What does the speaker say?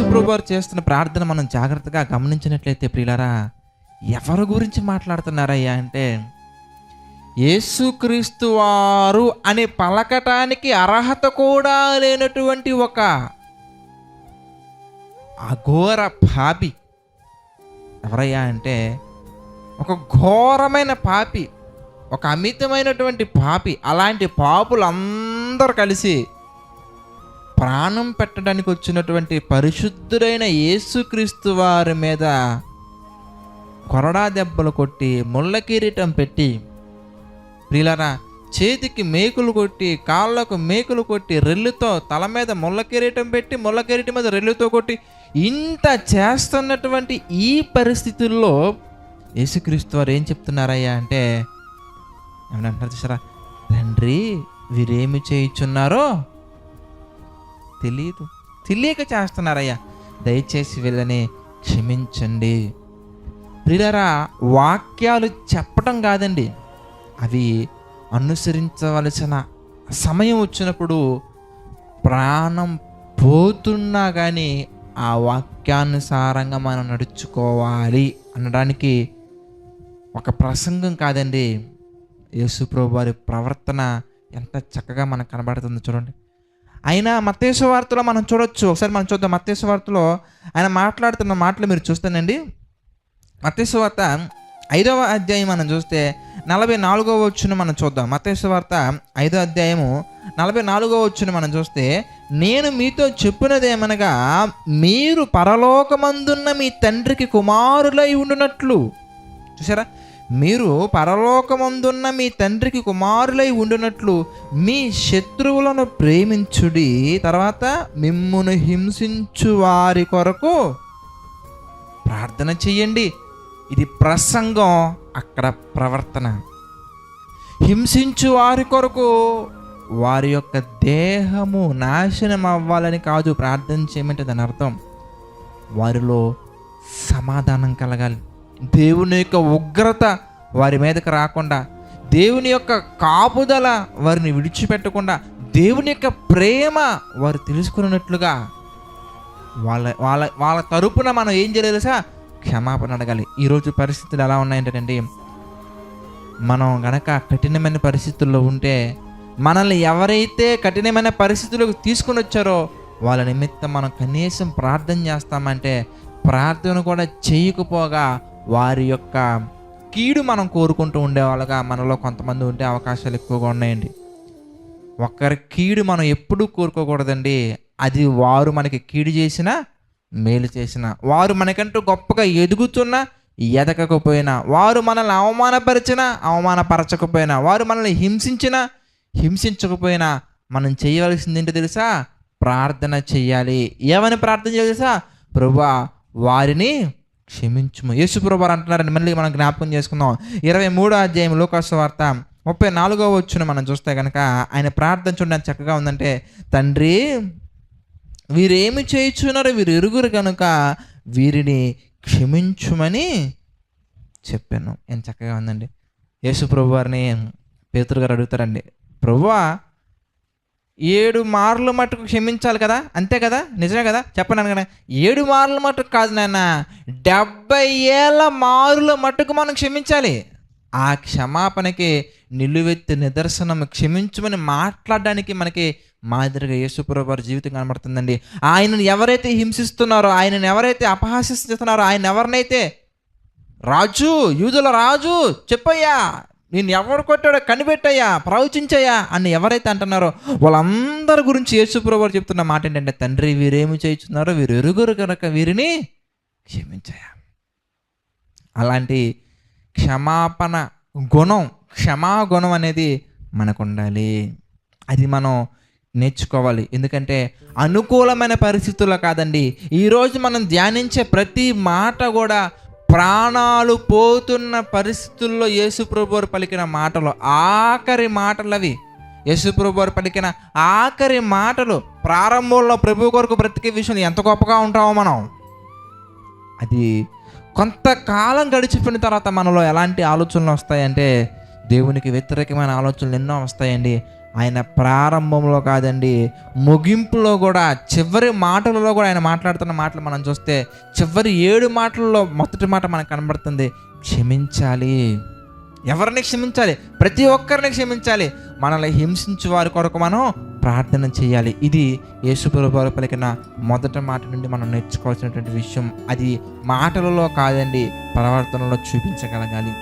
యేసుప్రభు వారు చేస్తున్న ప్రార్థన మనం జాగ్రత్తగా గమనించినట్లయితే ప్రియులారా ఎవరి గురించి మాట్లాడుతున్నారయ్యా అంటే యేసుక్రీస్తు వారు అని పలకటానికి అర్హత కూడా లేనటువంటి ఒక అఘోర పాపి. ఎవరయ్యా అంటే ఒక ఘోరమైన పాపి ఒక అమితమైనటువంటి పాపి. అలాంటి పాపులందరూ కలిసి ప్రాణం పెట్టడానికి వచ్చినటువంటి పరిశుద్ధుడైన యేసుక్రీస్తు వారి మీద కొరడా దెబ్బలు కొట్టి ముళ్ళ కిరీటం పెట్టి ప్రియులరా చేతికి మేకులు కొట్టి కాళ్ళకు మేకులు కొట్టి రెల్లుతో తల మీద ముళ్ళ కిరీటం పెట్టి ముళ్ళ కిరీటం మీద రెల్లుతో కొట్టి ఇంత చేస్తున్నటువంటి ఈ పరిస్థితుల్లో యేసుక్రీస్తు వారు ఏం చెప్తున్నారయ్యా అంటే ఏమన్నా అంటారు చూసారా తండ్రి వీరేమి చేయించున్నారో తెలియదు తెలియక చేస్తున్నారయ్యా. దయచేసి వీళ్ళని క్షమించండి. ప్రిలరా వాక్యాలు చెప్పటం కాదండి. అవి అనుసరించవలసిన సమయం వచ్చినప్పుడు ప్రాణం పోతున్నా కానీ ఆ వాక్యానుసారంగా మనం నడుచుకోవాలి అనడానికి ఒక ప్రసంగం కాదండి. యేసుప్రభు వారి ప్రవర్తన ఎంత చక్కగా మనకు కనబడుతుందో చూడండి. అయినా మత్తేశ్వర వార్తలో మనం చూడొచ్చు. ఒకసారి మనం చూద్దాం. మత్తేశ్వర వార్తలో ఆయన మాట్లాడుతున్న మాటలు మీరు చూస్తానండి. మత్స్య వార్త ఐదవ అధ్యాయం మనం చూస్తే నలభై నాలుగవ వచ్చును మనం చూద్దాం. మత్స్య వార్త ఐదో అధ్యాయము నలభై నాలుగవ వచ్చును మనం చూస్తే నేను మీతో చెప్పినదేమనగా మీరు పరలోకమందున్న మీ తండ్రికి కుమారులై ఉండునట్లు. చూసారా మీరు పరలోకమందున్న మీ తండ్రికి కుమారులై ఉండునట్లు మీ శత్రువులను ప్రేమించుడి తర్వాత మిమ్మును హింసించు వారి కొరకు ప్రార్థన చెయ్యండి. ఇది ప్రసంగం అక్కడ ప్రవర్తన. హింసించు వారి కొరకు వారి యొక్క దేహము నాశనం అవ్వాలని కాదు ప్రార్థన చేయమంటే దాని అర్థం. వారిలో సమాధానం కలగాలి. దేవుని యొక్క ఉగ్రత వారి మీదకి రాకుండా దేవుని యొక్క కాపుదల వారిని విడిచిపెట్టకుండా దేవుని యొక్క ప్రేమ వారు తెలుసుకున్నట్లుగా వాళ్ళ వాళ్ళ వాళ్ళ తరపున మనం ఏం చేయాలి క్షమాపణ అడగాలి. ఈరోజు పరిస్థితులు ఎలా ఉన్నాయంటేనండి మనం గనక కఠినమైన పరిస్థితుల్లో ఉంటే మనల్ని ఎవరైతే కఠినమైన పరిస్థితులకు తీసుకుని వచ్చారో వాళ్ళ నిమిత్తం మనం కనీసం ప్రార్థన చేస్తామంటే ప్రార్థన కూడా చేయకపోగా వారి యొక్క కీడు మనం కోరుకుంటూ ఉండేవాళ్ళుగా మనలో కొంతమంది ఉండే అవకాశాలు ఎక్కువగా ఉన్నాయండి. ఒకరి కీడు మనం ఎప్పుడూ కోరుకోకూడదండి. అది వారు మనకి కీడు చేసినా మేలు చేసిన వారు మనకంటూ గొప్పగా ఎదుగుతున్నా ఎదగకపోయినా వారు మనల్ని అవమానపరిచినా అవమానపరచకపోయినా వారు మనల్ని హింసించినా హింసించకపోయినా మనం చేయవలసింది ఏంటో తెలుసా? ప్రార్థన చెయ్యాలి ఏమని ప్రార్థన చేయాలి తెలుసా? ప్రభా వారిని క్షమించుము. యేసు అంటున్నారని మళ్ళీ మనం జ్ఞాపకం చేసుకుందాం. ఇరవై మూడో అధ్యాయం లోకాసు వార్త ముప్పై నాలుగో వచ్చును మనం చూస్తే కనుక ఆయన ప్రార్థన చూడడానికి చక్కగా ఉందంటే తండ్రి వీరేమి చేయుచున్నారో? వీరు ఎరుగురు కనుక వీరిని క్షమించుమని చెప్పాను. ఎంత చక్కగా ఉందండి. యేసు ప్రభు వారిని పేతురు గారు అడుగుతారండి ప్రభువా ఏడు మార్లు మట్టుకు క్షమించాలి కదా? అంతే కదా? నిజమే కదా? చెప్పండి కదా ఏడు మార్లు మట్టుకు కాదు నాన్న డెబ్బై ఏళ్ళ మారుల మట్టుకు మనం క్షమించాలి. ఆ క్షమాపణకి నిలువెత్తి నిదర్శనం క్షమించమని మాట్లాడడానికి మనకి మాదిరిగా యేసుప్రభు వారి జీవితం కనబడుతుందండి. ఆయనను ఎవరైతే హింసిస్తున్నారో ఆయనను ఎవరైతే అపహాసిస్తున్నారో ఆయన ఎవరినైతే? రాజు యూదుల రాజు చెప్పయ్యా నేను ఎవరు కొట్టాడో కనిపెట్టయ్యా ప్రవచించయ్యా అని ఎవరైతే అంటున్నారో వాళ్ళందరి గురించి యేసుప్రభు చెప్తున్న మాట ఏంటంటే తండ్రి వీరేమి చేయించున్నారో వీరు ఎరుగురు కనుక వీరిని క్షమించయా అలాంటి క్షమాపణ గుణం క్షమాగుణం అనేది మనకు ఉండాలి అది మనం నేర్చుకోవాలి. ఎందుకంటే అనుకూలమైన పరిస్థితుల్లో కాదండి. ఈరోజు మనం ధ్యానించే ప్రతి మాట కూడా ప్రాణాలు పోతున్న పరిస్థితుల్లో యేసుప్రభు పలికిన మాటలు ఆఖరి మాటలు అవి యేసుప్రభు పలికిన ఆఖరి మాటలు ప్రారంభంలో ప్రభు కొరకు బ్రతికే విషయంలో ఎంత గొప్పగా ఉంటామో మనం. అది కొంతకాలం గడిచిపోయిన తర్వాత మనలో ఎలాంటి ఆలోచనలు వస్తాయంటే దేవునికి వ్యతిరేకమైన ఆలోచనలు ఎన్నో వస్తాయండి. ఆయన ప్రారంభంలో కాదండి ముగింపులో కూడా చివరి మాటలలో కూడా ఆయన మాట్లాడుతున్న మాటలు మనం చూస్తే చివరి ఏడు మాటల్లో మొదటి మాట మనకు కనబడుతుంది క్షమించాలి. ఎవరిని క్షమించాలి? ప్రతి ఒక్కరిని క్షమించాలి. మనల్ని హింసించే వారి కొరకు మనం ప్రార్థన చేయాలి. ఇది యేసుప్రభు పలికిన మొదటి మాట నుండి మనం నేర్చుకోవాల్సినటువంటి విషయం. అది మాటలలో కాదండి ప్రవర్తనలో చూపించగలగాలి.